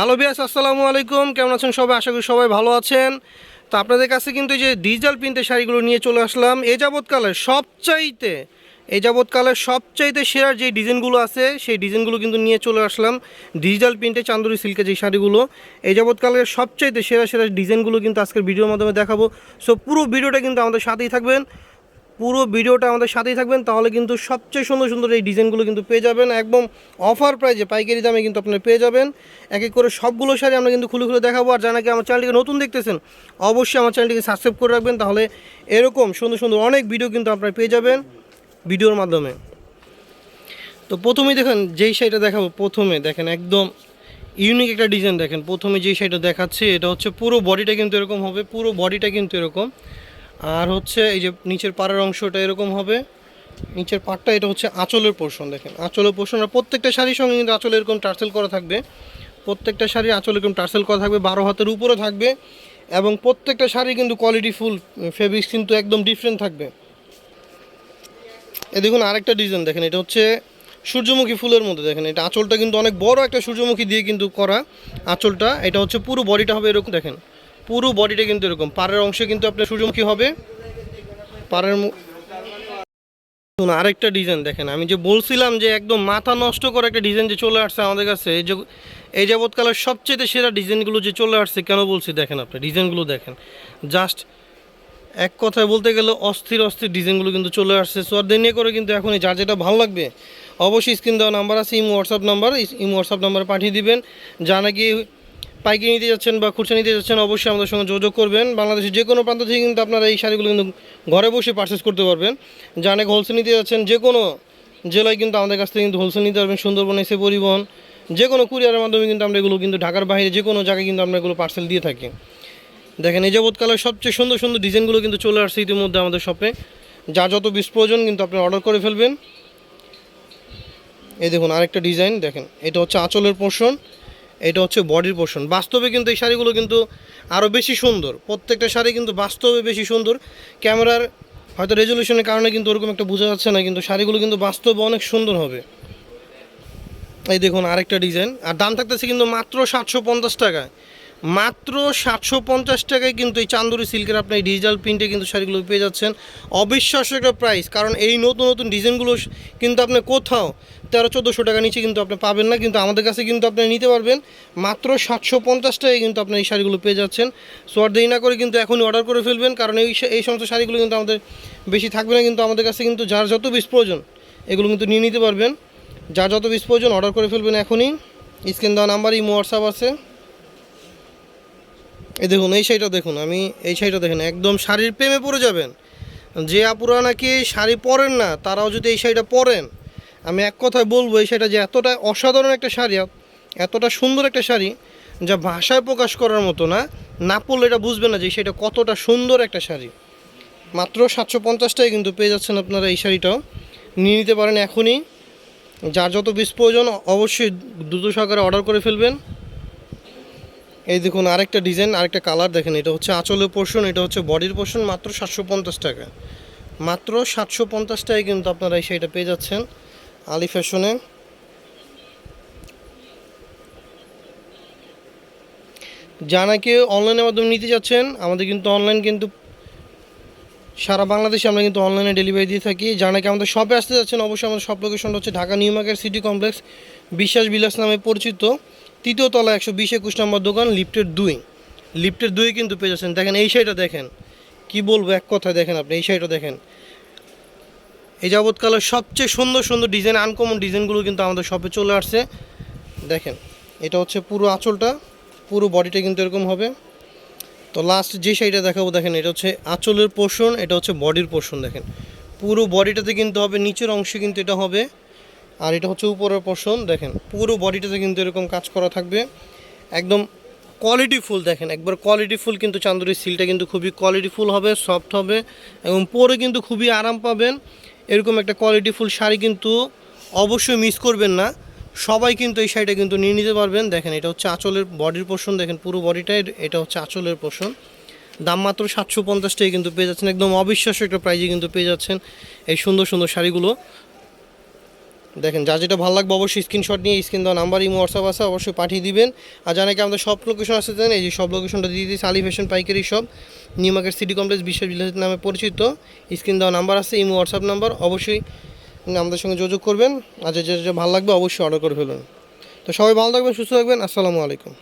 Hello বিয়াস আসসালামু আলাইকুম। কেমন আছেন সবাই? আশা করি সবাই ভালো আছেন। তো আপনাদের কাছে কিন্তু এই যে ডিজিটাল প্রিন্টের শাড়িগুলো নিয়ে চলে আসলাম। এ যাবৎকালের সবচাইতে, এই যাবৎকালের সবচাইতে সেরা যে ডিজাইনগুলো আছে, সেই ডিজাইনগুলো কিন্তু নিয়ে চলে আসলাম। ডিজিটাল প্রিন্টে চান্দুরি সিল্কের যে শাড়িগুলো, এই যাবৎকালের সবচাইতে সেরা সেরা ডিজাইনগুলো কিন্তু আজকের ভিডিওর মাধ্যমে দেখাবো। সো পুরো ভিডিওটা কিন্তু আমাদের সাথেই থাকবেন। পুরো ভিডিওটা আমাদের সাথেই থাকবেন, তাহলে কিন্তু সবচেয়ে সুন্দর সুন্দর এই ডিজাইনগুলো কিন্তু পেয়ে যাবেন। একদম অফার প্রাইজে পাইকারি দামে কিন্তু আপনারা পেয়ে যাবেন। এক এক করে সবগুলো শাড়ি আমরা কিন্তু খুলে খুলে দেখাবো। আর জানাকে আমার চ্যানেলটিকে নতুন দেখতেছেন, অবশ্যই আমার চ্যানেলটিকে সাবস্ক্রাইব করে রাখবেন, তাহলে এরকম সুন্দর সুন্দর অনেক ভিডিও কিন্তু আপনারা পেয়ে যাবেন ভিডিওর মাধ্যমে। তো প্রথমেই দেখেন, যেই শাড়িটা দেখাবো, প্রথমে দেখেন একদম ইউনিক একটা ডিজাইন দেখেন। প্রথমে যেই শাড়িটা দেখাচ্ছে, এটা হচ্ছে পুরো বডিটা কিন্তু এরকম হবে, পুরো বডিটা কিন্তু এরকম। আর হচ্ছে এই যে নিচের পাড়ের অংশটা এরকম হবে। নিচের পাটটা এটা হচ্ছে আঁচলের পোর্শন দেখেন। আঁচলের পোর্শন আর প্রত্যেকটা শাড়ির সঙ্গে কিন্তু আঁচলে এরকম টার্সেল করা থাকবে। প্রত্যেকটা শাড়ি আঁচলে এরকম টার্সেল করা থাকবে, বারো হাতের উপরে থাকবে এবং প্রত্যেকটা শাড়ি কিন্তু কোয়ালিটি ফুল ফেব্রিক্স কিন্তু একদম ডিফারেন্ট থাকবে। এ দেখুন আরেকটা ডিজাইন দেখেন, এটা হচ্ছে সূর্যমুখী ফুলের মধ্যে, দেখেন, এটা আঁচলটা কিন্তু অনেক বড় একটা সূর্যমুখী দিয়ে কিন্তু করা আঁচলটা। এটা হচ্ছে পুরো বডিটা হবে এরকম, দেখেন। পুরো বডিটা কিন্তু এরকম। পাড়ের অংশে কিন্তু আপনার সূর্যমুখী হবে। পাড়ের আরেকটা ডিজাইন দেখেন। আমি যে বলছিলাম যে একদম মাথা নষ্ট করে একটা ডিজাইন যে চলে আসছে আমাদের কাছে, এই যে এই যাবৎকালের সবচেয়ে সেরা ডিজাইনগুলো যে চলে আসছে, কেন বলছি? দেখেন আপনি ডিজাইনগুলো দেখেন। জাস্ট এক কথায় বলতে গেলে অস্থির অস্থির ডিজাইনগুলো কিন্তু চলে আসছে। সো আর করে কিন্তু এখন এই যার যেটা ভালো লাগবে, অবশ্যই স্ক্রিন দেওয়া নাম্বার আছে, imo WhatsApp number imo WhatsApp নাম্বারে পাঠিয়ে দিবেন। যা নাকি পাইকারি নিতে যাচ্ছেন বা খুচরা নিতে যাচ্ছেন, অবশ্যই আমাদের সঙ্গে যোগাযোগ করবেন। বাংলাদেশের যে কোনো প্রান্ত থেকে কিন্তু আপনারা এই শাড়িগুলো কিন্তু ঘরে বসে পারচেস করতে পারবেন। যা অনেক হোলসেল নিতে যাচ্ছেন যে কোনো জেলায় কিন্তু আমাদের কাছ থেকে কিন্তু হোলসেল নিতে পারবেন। সুন্দরবন, এসে পরিবহন যে কোনো কুরিয়ারের মাধ্যমে কিন্তু আমরা এগুলো কিন্তু ঢাকার বাইরে যে কোনো জায়গায় কিন্তু আমরা এগুলো পার্সেল দিয়ে থাকি। দেখেন, এই যাবৎকালের সবচেয়ে সুন্দর সুন্দর ডিজাইনগুলো কিন্তু চলে আসছে ইতিমধ্যে আমাদের শপে যা যত বিশ প্রয়োজন কিন্তু আপনি অর্ডার করে ফেলবেন। এই দেখুন, আরেকটা ডিজাইন দেখেন, এটা হচ্ছে আঁচলের পোর্শন এটা হচ্ছে বডির পোর্শন। বাস্তবে কিন্তু এই শাড়িগুলো কিন্তু আরও বেশি সুন্দর। প্রত্যেকটা শাড়ি কিন্তু বাস্তবে বেশি সুন্দর। ক্যামেরার হয়তো রেজলিউশনের কারণে কিন্তু ওরকম একটা বোঝা যাচ্ছে না, কিন্তু শাড়িগুলো কিন্তু বাস্তবে অনেক সুন্দর হবে। এই দেখুন আরেকটা ডিজাইন। আর দাম থাকতেছে কিন্তু মাত্র সাতশো পঞ্চাশ টাকায়। মাত্র সাতশো পঞ্চাশ টাকায় কিন্তু এই চান্দুরি সিল্কের আপনি ডিজিটাল প্রিন্টে কিন্তু শাড়িগুলো পেয়ে যাচ্ছেন। অবিশ্বাস্য একটা প্রাইস কারণ এই নতুন নতুন ডিজাইনগুলো কিন্তু আপনি কোথাও তেরো, চোদ্দোশো টাকা নিচে কিন্তু আপনি পাবেন না, কিন্তু আমাদের কাছে কিন্তু আপনি নিতে পারবেন। মাত্র সাতশো পঞ্চাশ টাকায় কিন্তু আপনি এই শাড়িগুলো পেয়ে যাচ্ছেন। সো আর দেরি না করে কিন্তু এখনই অর্ডার করে ফেলবেন, কারণ এই এই সমস্ত শাড়িগুলো কিন্তু আমাদের বেশি থাকবে না, কিন্তু আমাদের কাছে কিন্তু যার যত বেশ প্রয়োজন, এগুলো কিন্তু নিয়ে নিতে পারবেন। যার যত বেশ প্রয়োজন অর্ডার করে ফেলবেন এখনই। স্ক্রিন দেওয়া নাম্বার ইমো হোয়াটসঅ্যাপ আছে। এই দেখুন, এই শাড়িটা দেখুন, আমি এই শাড়িটা দেখেন, একদম শাড়ির প্রেমে পড়ে যাবেন। যে আপুরা নাকি শাড়ি পরেন না, তারাও যদি এই শাড়িটা পরেন, আমি এক কথায় বলব, এই শাড়িটা যে এতটা অসাধারণ একটা শাড়ি, এতটা সুন্দর একটা শাড়ি, যা ভাষায় প্রকাশ করার মতো না না পড়লে এটা বুঝবেন না যে সেটা কতটা সুন্দর একটা শাড়ি। মাত্র সাতশো পঞ্চাশটাই কিন্তু পেয়ে যাচ্ছেন আপনারা এই শাড়িটাও। নিয়ে নিতে পারেন এখনই। যার যত বেশ প্রয়োজন, অবশ্যই দ্রুত সহকারে অর্ডার করে ফেলবেন। এই দেখুন, আরেকটা ডিজাইন আরেকটা কালার দেখেন, এটা হচ্ছে আঁচলের পোর্শন এটা হচ্ছে বডির পোর্শন মাত্র সাতশো পঞ্চাশ টাকা। মাত্র সাতশো পঞ্চাশ টাকায় কিন্তু আপনারা এই শাড়িটা পেয়ে যাচ্ছেন আলি ফ্যাশনে যা নাকি অনলাইনের মাধ্যমে নিতে যাচ্ছেন, আমাদের কিন্তু অনলাইন কিন্তু সারা বাংলাদেশে আমরা কিন্তু অনলাইনে ডেলিভারি দিয়ে থাকি। যা নাকি আমাদের শপে আসতে যাচ্ছেন, অবশ্যই আমাদের শপ লোকেশনটা হচ্ছে Dhaka new market city complex, Biswas Bilas নামে পরিচিত। তৃতীয় তলা একশো বিশ একুশ নম্বর দোকান লিফটের দুই। লিফটের দুই কিন্তু পেয়ে যাচ্ছেন। দেখেন, এই শাড়িটা দেখেন। কি বলব, এক কথায় দেখেন আপনি, এই শাড়িটা দেখেন। এই যাবৎকালের সবচেয়ে সুন্দর সুন্দর ডিজাইন আনকমন ডিজাইনগুলো কিন্তু আমাদের শপে চলে আসছে। দেখেন, এটা হচ্ছে পুরো আঁচলটা, পুরো বডিটা কিন্তু এরকম হবে। তো লাস্ট যে শাড়িটা দেখাবো, দেখেন, এটা হচ্ছে আঁচলের পোর্শন এটা হচ্ছে বডির পোর্শন দেখেন। পুরো বডিটাতে কিন্তু হবে, নিচের অংশে কিন্তু এটা হবে। আর এটা হচ্ছে উপরের পোর্শন দেখেন, পুরো বডিটাতে কিন্তু এরকম কাজ করা থাকবে। একদম কোয়ালিটি ফুল, দেখেন, একবার কোয়ালিটি ফুল কিন্তু চান্দুরি সিলটা কিন্তু খুবই কোয়ালিটি ফুল হবে সফট হবে, এবং পরে কিন্তু খুবই আরাম পাবেন। এরকম একটা কোয়ালিটি ফুল শাড়ি কিন্তু অবশ্যই মিস করবেন না। সবাই কিন্তু এই শাড়িটা কিন্তু নিয়ে নিতে পারবেন। দেখেন, এটা হচ্ছে আঁচলের বডির পোর্শন দেখেন, পুরো বডিটাই এটা হচ্ছে আঁচলের পোর্শন দাম মাত্র সাতশো পঞ্চাশ টাকা কিন্তু পেয়ে যাচ্ছেন। একদম অবিশ্বাস্য একটা প্রাইজে কিন্তু পেয়ে যাচ্ছেন এই সুন্দর সুন্দর শাড়িগুলো। দেখেন যা যেটা ভালো লাগবে অবশ্যই স্ক্রিনশট নিয়ে স্ক্রিন দেওয়া নাম্বার ইমো হোয়াটসঅ্যাপ আছে, অবশ্যই পাঠিয়ে দিবেন। আর কি আমাদের সব লোকেশন আছে, জানেন, এই যে সব লোকেশনটা দিয়ে দিয়েছে আলি ফ্যাশন পাইকারি সব নিউ মার্কেট সিটি কমপ্লেক্স বিশ্ববিদ্যালয় নামে পরিচিত। স্ক্রিন দেওয়া নাম্বার আছে ইমো হোয়াটসঅ্যাপ নাম্বার অবশ্যই আমাদের সঙ্গে যোগাযোগ করবেন। আর যে যেটা যে ভালো লাগবে, অবশ্যই অর্ডার করে ফেলবেন। তো সবাই ভালো থাকবেন, সুস্থ থাকবেন, আসসালামু আলাইকুম।